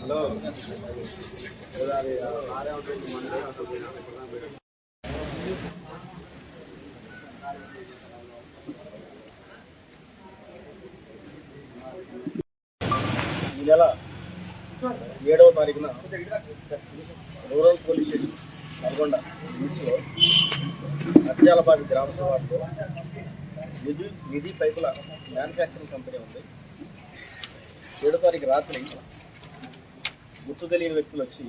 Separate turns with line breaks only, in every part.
Hello. ఈ నెల ఏడవ తారీఖున రూరల్ పోలీస్ స్టేషన్ నల్గొండ బీచ్లో అత్యాలబాద్ గ్రామ సభలో నిధి నిధి పైపుల మ్యానుఫ్యాక్చరింగ్ కంపెనీ ఉంది. ఏడో తారీఖు రాత్రి గుర్తు తెలియని వ్యక్తులు వచ్చి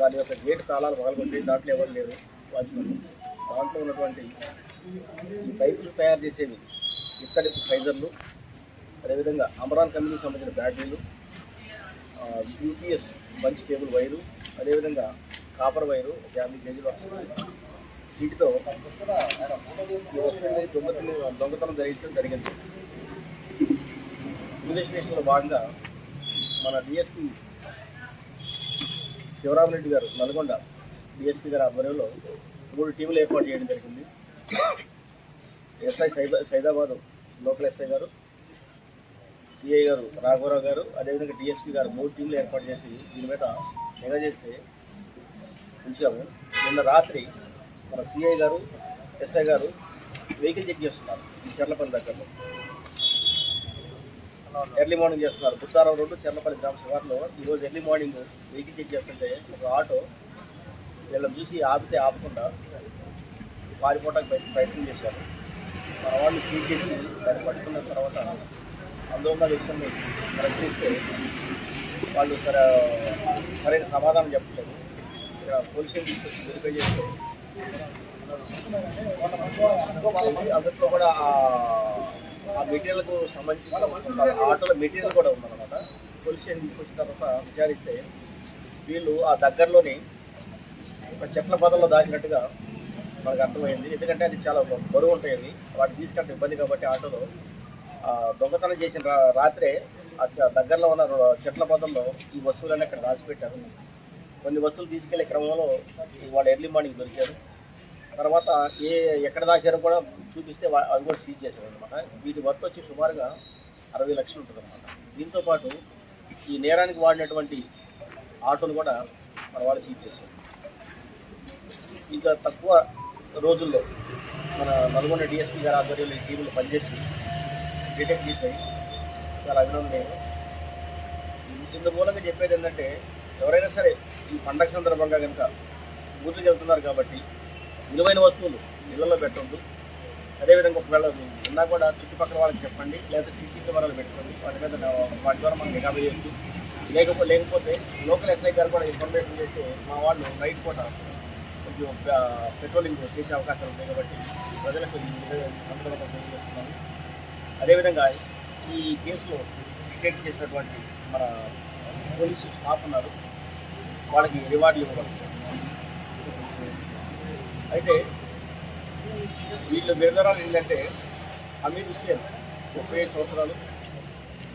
దాని యొక్క గేట్ తాళాలు పగలగొట్టి దాంట్లో ఎవరు లేరు వాచ్మెన్. దాంట్లో ఉన్నటువంటి ఈ పైపులు తయారు చేసేవి ఇత్తడి సైజర్లు అదేవిధంగా అమరాన్ కంపెనీకి సంబంధించిన batteries UPS bunch cable wire అదేవిధంగా కాపర్ వైరు ఒక యాభై కేజీలు వీటితో దొంగతనం దొంగతనం జరిగించడం జరిగింది. ఇన్వెస్టిగేషన్లో భాగంగా మన డిఎస్పి శివరామరెడ్డి గారు నల్గొండ డిఎస్పీ గారి ఆధ్వర్యంలో మూడు టీములు ఏర్పాటు చేయడం జరిగింది. ఎస్ఐ సైబా సైదాబాద్ లోకల్ ఎస్ఐ గారు సిఐ గారు రాఘవరావు గారు అదేవిధంగా డిఎస్పి గారు మూడు టీంలు ఏర్పాటు చేసి దీని మీద నిఘా చేస్తే ఉంచాము. నిన్న రాత్రి మన సిఐ గారు ఎస్ఐ గారు వెహికల్ చెక్ చేస్తున్నారు ఈ చెర్లపల్లి దగ్గరలో. ఎర్లీ మార్నింగ్ చేస్తున్నారు. బుద్ధారం రోడ్డు చెర్లపల్లి గ్రామ శివార్లో ఈరోజు ఎర్లీ మార్నింగ్ వెహికల్ చెక్ చేస్తుంటే ఒక ఆటో వీళ్ళని చూసి ఆపితే ఆపకుండా పారిపోవడానికి ప్రయత్నం- చేశారు మన వాళ్ళు సీజ్ చేసి దాన్ని పట్టుకున్న తర్వాత అందులో ఉన్న వ్యక్తుల్ని ప్రశ్నిస్తే వాళ్ళు సరే సరైన సమాధానం చెప్పలేదు ఇక్కడ పోలీస్ స్టేషన్ తీసుకొచ్చి వెరిఫై చేస్తే అందులో కూడా ఆ- మెటీరియల్కు సంబంధించి ఆటోలో మెటీరియల్ కూడా ఉందన్నమాట. పోలీస్ స్టేషన్ తీసుకొచ్చిన తర్వాత విచారిస్తే వీళ్ళు ఆ దగ్గరలోని ఒక చెట్ల పదంలో దాచినట్టుగా మనకు అర్థమైంది. ఎందుకంటే అది చాలా బరువు ఉంటాయి వాటిని తీసుకుంటే ఇబ్బంది కాబట్టి ఆటోలో దొంగతనం చేసిన రాత్రే ఆ దగ్గరలో ఉన్న రో- చెట్ల పొదల్లో ఈ వస్తువులన్నీ అక్కడ దాచిపెట్టారు. కొన్ని వస్తువులు తీసుకెళ్ళే క్రమంలో వాళ్ళు ఎర్లీ మార్నింగ్ దొరికారు. తర్వాత ఏ ఎక్కడ దాచారో కూడా చూపిస్తే అది అవి కూడా సీజ్ చేశారు అనమాట వీటి వర్త్ వచ్చి సుమారుగా అరవై లక్షలు ఉంటుంది అనమాట దీంతో పాటు ఈ నేరానికి వాడినటువంటి ఆటోలు కూడా మన వాళ్ళు సీజ్ చేశారు. ఇంకా తక్కువ రోజుల్లో మన నల్గొండ డిఎస్పీ గారి ఆధ్వర్యంలో ఈ టీములు పనిచేసి డిటెక్ట్ చేశాయి చాలా అభినందనీయం ఇందు మూలంగా చెప్పేది ఏంటంటే ఎవరైనా సరే ఈ పండగ సందర్భంగా కనుక ఊర్లకు వెళ్తున్నారు కాబట్టి విలువైన వస్తువులు ఇళ్ళలో పెట్టొద్దు. అదేవిధంగా ఒకవేళ ఉన్నా కూడా చుట్టుపక్కల వాళ్ళకి చెప్పండి లేదా సీసీ కెమెరాలు పెట్టుకోండి. వాటి మీద వాటి ద్వారా మనం నిఘా వేయొచ్చు. లేకపోతే లేకపోతే లోకల్ ఎస్ఐ గారు కూడా ఇన్ఫర్మేషన్ చేస్తే మా వాళ్ళు నైట్ పూట కొంచెం పెట్రోలింగ్ చేసే అవకాశాలు ఉన్నాయి కాబట్టి ప్రజలకు ఈ విధంగా సందర్భంగా తెలియజేస్తున్నాము అదేవిధంగా ఈ కేసులో డిటెక్ట్ చేసినటువంటి మన పోలీసు స్టాఫ్ ఉన్నారు. వాళ్ళకి రివార్డులు ఇవ్వడం అయితే వీళ్ళు వివరాలు ఏంటంటే అమీర్ హుస్సేన్ ముప్పై ఐదు సంవత్సరాలు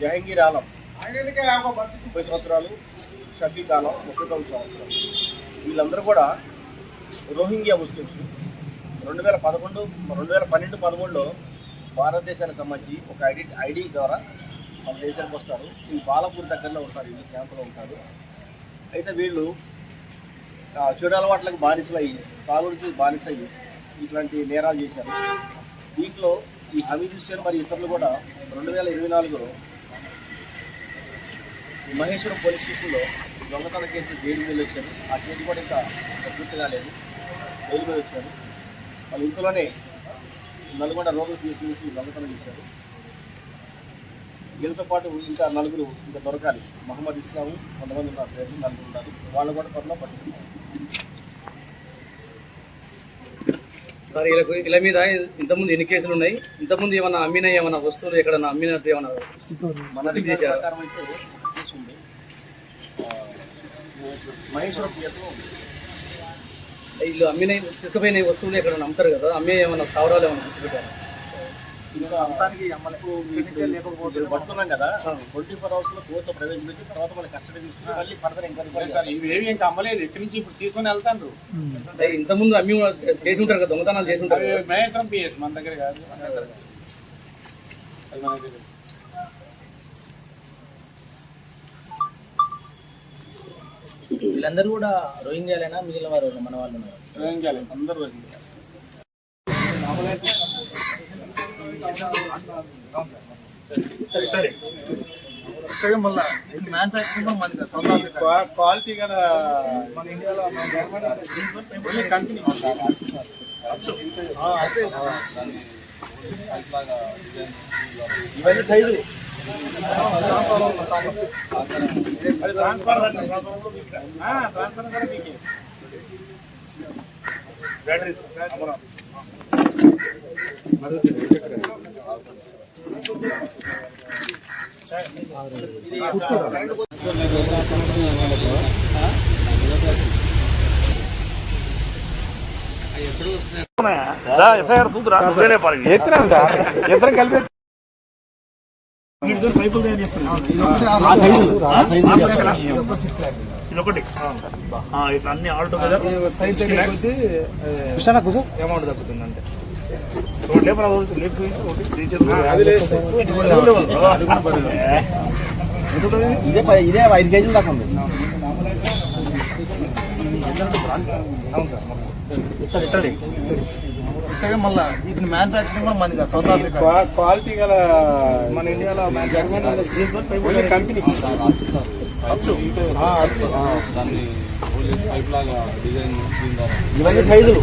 జహంగీర్ ఆలం ముప్పై సంవత్సరాలు షఫీక్ ఆలం ముప్పై తొమ్మిది సంవత్సరాలు. వీళ్ళందరూ కూడా రోహింగ్యా ముస్లిమ్స్. రెండు వేల పదకొండు రెండు వేల పన్నెండు పదమూడులో భారతదేశానికి సంబంధించి ఒక ఐడి ఐడి ద్వారా మన దేశానికి వస్తారు. ఈ బాలపూర్ దగ్గరలో ఉంటారు వీళ్ళు క్యాంపులో ఉంటారు. అయితే వీళ్ళు ఆ, చెడు అలవాట్లకు బానిసలయ్యి తాగుడికి బానిసయ్యి ఇట్లాంటి నేరాలు చేశారు. దీంట్లో ఈ హమీద్ హుస్సేన్ మరియు ఇతరులు కూడా రెండు వేల ఇరవై నాలుగులో మహేశ్వరం పోలీస్ స్టేషన్లో దొంగతన కేసు జైలు మీద వచ్చారు ఆ కేసు కూడా ఇంకా పూర్తి కాలేదు. జైలు మీద వచ్చారు వాళ్ళు ఇంతలోనే నల్గొండ రోడ్డు తీసి దొంగతనం చేశారు. వీళ్ళతో పాటు ఇంకా నలుగురు ఇంకా దొరకాలి. మహమ్మద్ ఇస్లాం కొంతమంది ఉన్నారు. పేర్లు నలుగురు ఉన్నారు. వాళ్ళు కూడా త్వరలో పట్టుకుంటారు
సార్ వీళ్ళకు ఇలా మీద ఇంతకుముందు ఎన్ని కేసులు ఉన్నాయి? ఇంతకుముందు ఏమైనా అమ్మిన ఏమైనా వస్తువులు ఎక్కడన్నా అమ్మినట్టు ఏమైనా
మన? ప్రకారం అయితే మహేశ్వరం కేసులో ఉంది.
వీళ్ళు అమ్మిన తీసుకుపోయిన వస్తువులు ఎక్కడ అమ్ముతారు కదా అమ్మే ఏమన్నా స్థావరాలు
మనకు ఇప్పుడు పడుతున్నాం కదా ట్వంటీ ఫోర్ అవర్స్లో కోర్టు ప్రవేశపెట్టి తర్వాత మళ్ళీ కస్టడీ తీసుకుని మళ్ళీ ఫర్దర్ ఎంక్వైరీ
సార్ ఇవేవి ఇంకా అమ్మలేదు. ఎక్కడి నుంచి ఇప్పుడు తీసుకొని వెళ్తాండ్రు?
అంటే ఇంతకుముందు అమ్మి చేసి ఉంటారు కదా దొంగతనాలు చేసి ఉంటారు.
మహేశ్వరం పిఎస్ మన దగ్గర కాదు మన దగ్గర కాదు. అది మనకు తెలియదు.
వీళ్ళందరూ కూడా రోహింగ్యాలైనా? మిగిలిన వారు మన వాళ్ళు
చేయాలి అందరూ రోజు క్వాలిటీ గల మన ఇండియాలో ఓన్లీ కంపెనీ
ఇవన్నీ సైజు.
అది ట్రాన్స్ఫర్ ట్రాన్స్ఫర్ కూడా మీకే బ్యాటరీ అమరా
ఇదొకటి. ఆ, ఇట్లా అన్ని ఆల్ టుగెదర్. అమౌంట్ తగ్గుతుంది అంటే ఒకటి
ఇదే ఐదు కేజీలు దాకా ఉంది.
మళ్ళీ ఇది మ్యానుఫాక్చరింగ్ కూడా మనది సౌత్ ఆఫ్రికా
క్వాలిటీ గల
మన ఇండియాలో
కంపెనీ
ఇవన్నీ సైజులు.